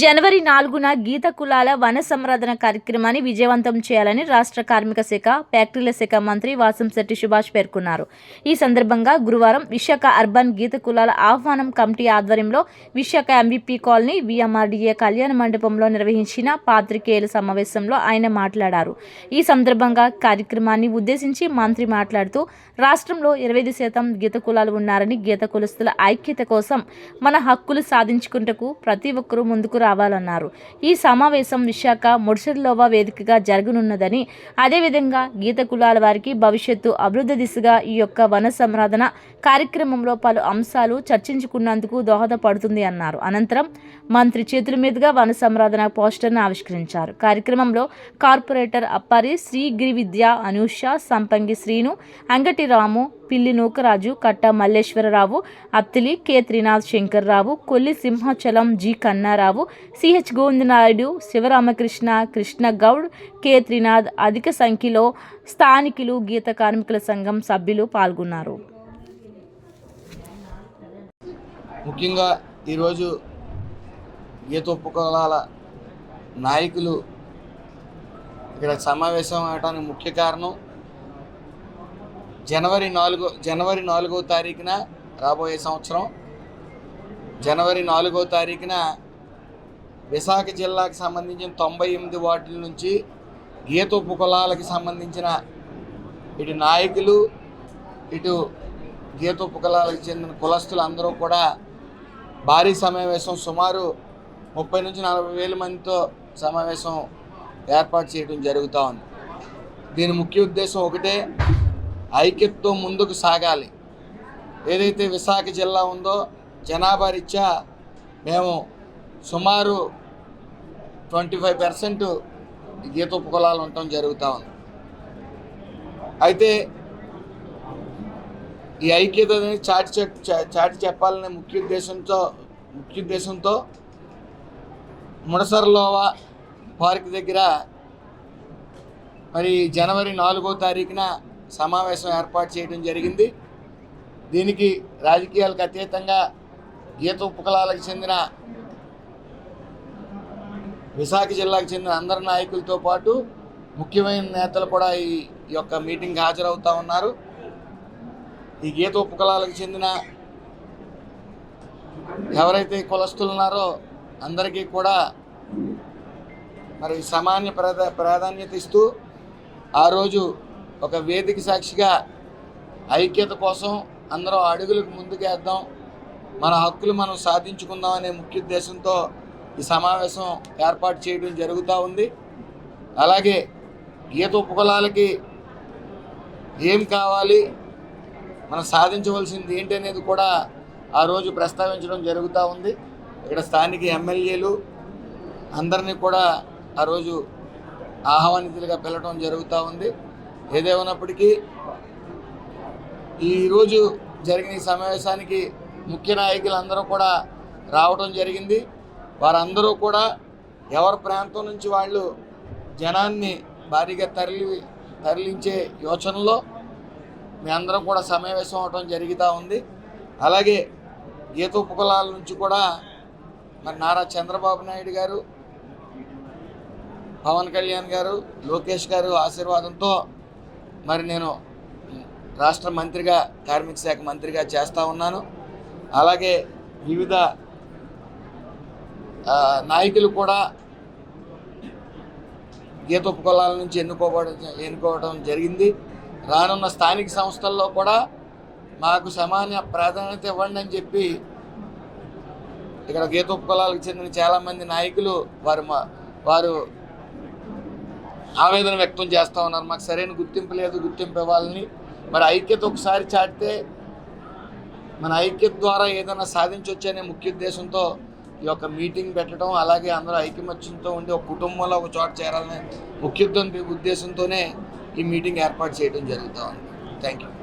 జనవరి నాలుగున గీత కులాల వన సంరక్షణ కార్యక్రమాన్ని విజయవంతం చేయాలని రాష్ట్ర కార్మిక శాఖ ఫ్యాక్టరీల శాఖ మంత్రి వాసంశెట్టి సుభాష్ పేర్కొన్నారు. ఈ సందర్భంగా గురువారం విశాఖ అర్బన్ గీత కులాల ఆహ్వానం కమిటీ ఆధ్వర్యంలో విశాఖ ఎంబీపీ కాలనీ విఎంఆర్డీఏ కళ్యాణ మండపంలో నిర్వహించిన పాత్రికేయుల సమావేశంలో ఆయన మాట్లాడారు. ఈ సందర్భంగా కార్యక్రమాన్ని ఉద్దేశించి మంత్రి మాట్లాడుతూ రాష్ట్రంలో ఇరవై ఐదు శాతం గీత కులాలు ఉన్నారని గీత కులస్తుల ఐక్యత కోసం మన హక్కులు సాధించుకుంటకు ప్రతి ఒక్కరూ ముందుకు రావాలన్నారు. ఈ సమావేశం విశాఖ ముడిసెర్లోవా వేదికగా జరగనున్నదని అదేవిధంగా గీత కులాల వారికి భవిష్యత్తు అభివృద్ధి దిశగా ఈ యొక్క వన సంరాధన కార్యక్రమంలో పలు అంశాలు చర్చించుకున్నందుకు దోహదపడుతుంది అన్నారు. అనంతరం మంత్రి చేతుల మీదుగా వన సంరాధన పోస్టర్ను ఆవిష్కరించారు. కార్యక్రమంలో corporator Appari Srigiri Vidya Anusha Sampangi Srinu Angati Ramu Pilli Nookaraju Katta Malleswararao Attili K. Trinath Sankararao Kolli Simhachalam G. Kannarao CH Govindanaidu Sivaramakrishna Krishna Goud K. Trinath అధిక సంఖ్యలో స్థానికులు గీత కార్మికుల సంఘం సభ్యులు పాల్గొన్నారు. ముఖ్యంగా ఈరోజు గీత నాయకులు ఇక్కడ సమావేశం అవడానికి ముఖ్య కారణం జనవరి నాలుగో జనవరి నాలుగో తారీఖున రాబోయే సంవత్సరం. జనవరి నాలుగో తారీఖున విశాఖ జిల్లాకు సంబంధించిన తొంభై ఎనిమిది వార్డుల నుంచి గీత ఉపకులాలకు సంబంధించిన ఇటు నాయకులు ఇటు గీత ఉపకులాలకు చెందిన కులస్తులు అందరూ కూడా భారీ సమావేశం సుమారు ముప్పై నుంచి నలభై వేల మందితో సమావేశం ఏర్పాటు చేయడం జరుగుతూ ఉంది. దీని ముఖ్య ఉద్దేశం ఒకటే ఐక్యతతో ముందుకు సాగాలి. ఏదైతే విశాఖ జిల్లా ఉందో జనాభా రీత్యా మేము సుమారు ట్వంటీ ఫైవ్ పర్సెంట్ గీత ఉపకులాలు ఉండటం జరుగుతూ ఉంది. అయితే ఈ ఐక్యత అనేది చాటి చెప్- చాటి చెప్పాలనే ముఖ్య ఉద్దేశంతో ముఖ్య ఉద్దేశంతో ముడసర్లోవా పార్క్ దగ్గర మరి జనవరి నాలుగో తారీఖున సమావేశం ఏర్పాటు చేయడం జరిగింది. దీనికి రాజకీయాలకు అతీతంగా గీత ఉపకులాలకు చెందిన విశాఖ జిల్లాకు చెందిన అందరి నాయకులతో పాటు ముఖ్యమైన నేతలు కూడా ఈ యొక్క మీటింగ్ హాజరవుతూ ఉన్నారు. ఈ గీత ఉపకులాలకు చెందిన ఎవరైతే కులస్తులు ఉన్నారో అందరికీ కూడా మరి సమాన్య ప్రాధాన్యత ఇస్తూ ఆ రోజు ఒక వేదిక సాక్షిగా ఐక్యత కోసం అందరం అడుగులకు ముందుకేద్దాం. మన హక్కులు మనం సాధించుకుందాం అనే ముఖ్య ఉద్దేశంతో ఈ సమావేశం ఏర్పాటు చేయడం జరుగుతూ ఉంది. అలాగే గీత ఉపకులాలకి ఏం కావాలి మనం సాధించవలసింది ఏంటి అనేది కూడా ఆ రోజు ప్రస్తావించడం జరుగుతూ ఉంది. ఇక్కడ స్థానిక ఎమ్మెల్యేలు అందరినీ కూడా ఆ రోజు ఆహ్వానితులుగా పిలవడం జరుగుతూ ఉంది. ఏదేమైనప్పటికీ ఈరోజు జరిగిన ఈ సమావేశానికి ముఖ్య నాయకులు అందరూ కూడా రావడం జరిగింది. వారందరూ కూడా ఎవరి ప్రాంతం నుంచి వాళ్ళు జనాన్ని భారీగా తరలి తరలించే యోచనలో మీ అందరం కూడా సమావేశం అవడం జరుగుతూ ఉంది. అలాగే గీత ఉపకులాల నుంచి కూడా మరి నారా చంద్రబాబు నాయుడు గారు పవన్ కళ్యాణ్ గారు లోకేష్ గారు ఆశీర్వాదంతో మరి నేను రాష్ట్ర మంత్రిగా కార్మిక శాఖ మంత్రిగా చేస్తూ ఉన్నాను. అలాగే వివిధ నాయకులు కూడా గీతోపకులాల నుంచి ఎన్నుకోవడం ఎన్నుకోవడం జరిగింది. రానున్న స్థానిక సంస్థల్లో కూడా మాకు సమాన ప్రాధాన్యత ఇవ్వండి అని చెప్పి ఇక్కడ గీతోపకులాలకు చెందిన చాలామంది నాయకులు వారు మా వారు ఆవేదన వ్యక్తం చేస్తూ ఉన్నారు. మాకు సరైన గుర్తింపు లేదు గుర్తింపు ఇవ్వాలని. మరి ఐక్యత ఒకసారి చాటితే మన ఐక్యత ద్వారా ఏదైనా సాధించవచ్చు అనే ముఖ్య ఉద్దేశంతో ఈ యొక్క మీటింగ్ పెట్టడం అలాగే అందరూ ఐకమత్యంతో ఉండి ఒక కుటుంబంలో ఒక చోట చేరాలనే ముఖ్య ఉద్దేశంతోనే ఈ మీటింగ్ ఏర్పాటు చేయడం జరుగుతూ ఉంది. Thank you